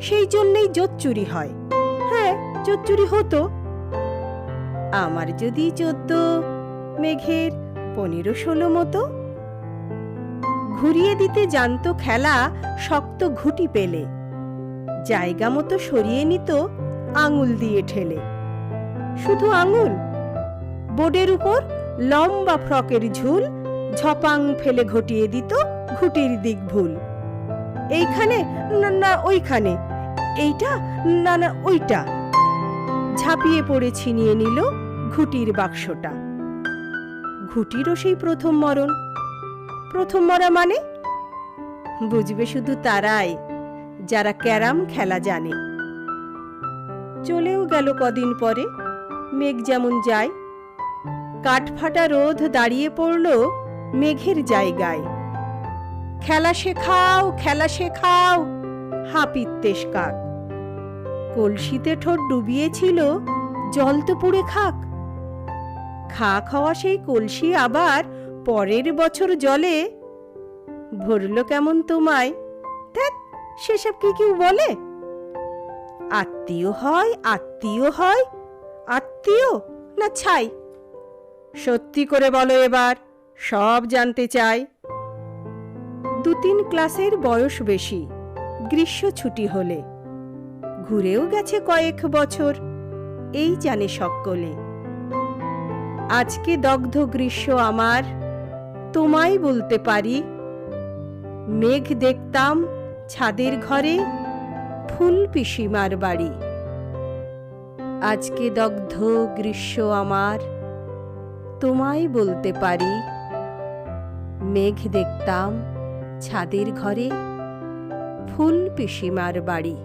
সেই জন্যেই জোত চুরি হয়। হ্যাঁ জোত চুরি হতো। আমার যদি চোদ্দ, মেঘের পনেরো, ষোলো মতো। ঘুরিয়ে দিতে জানতো খেলা, শক্ত ঘুটি পেলে। জায়গা মতো সরিয়ে নিত, আঙুল দিয়ে ঠেলে। শুধু আঙুল। বোর্ডের উপর লম্বা ফ্রকের ঝুল, ঝপাং ফেলে ঘটিয়ে দিত ঘুটির দিক ভুল এইখানে ওইখানে। এইটা না না, ওইটা। ঝাঁপিয়ে পড়ে ছিনিয়ে নিল ঘুটির বাক্সটা। ঘুটিরও সেই প্রথম মরণ। প্রথম মরা মানে? বুঝবে শুধু তারাই, যারা ক্যারাম খেলা জানে। চলেও গেল কদিন পরে, মেঘ যেমন যায়। কাঠফাটা রোদ দাঁড়িয়ে পড়ল মেঘের জায়গায়। খেলা শেখাও খেলা শেখাও হাপিত্তেশ কাক কলসিতে ঠোঁট ডুবিয়েছিল, জল তো পুড়ে খাক। খা খাওয়া সেই কলসি আবার পরের বছর জলে। ভরল কেমন তোমায়? ধ্যাৎ, সেসব কি কেউ বলে? আত্মীয় হয় আত্মীয় হয়, আত্মীয় না ছাই? সত্যি করে বলো এবার, সব জানতে চাই। দু তিন ক্লাসের বয়স বেশি। গ্রীষ্ম ছুটি হলে। ঘুরেও গেছে কয়েক বছর, এই জানে সকলে। আজকে দগ্ধ গ্রীষ্ম আমার, তোমায় বলতে পারি। মেঘ দেখতাম ছাদের ঘরে, ফুল পিসিমার বাড়ি। আজকে দগ্ধ গ্রীষ্ম আমার, তোমায় বলতে পারি। মেঘ দেখতাম ছাদের ঘরে ফুল পিসিমার বাড়ি।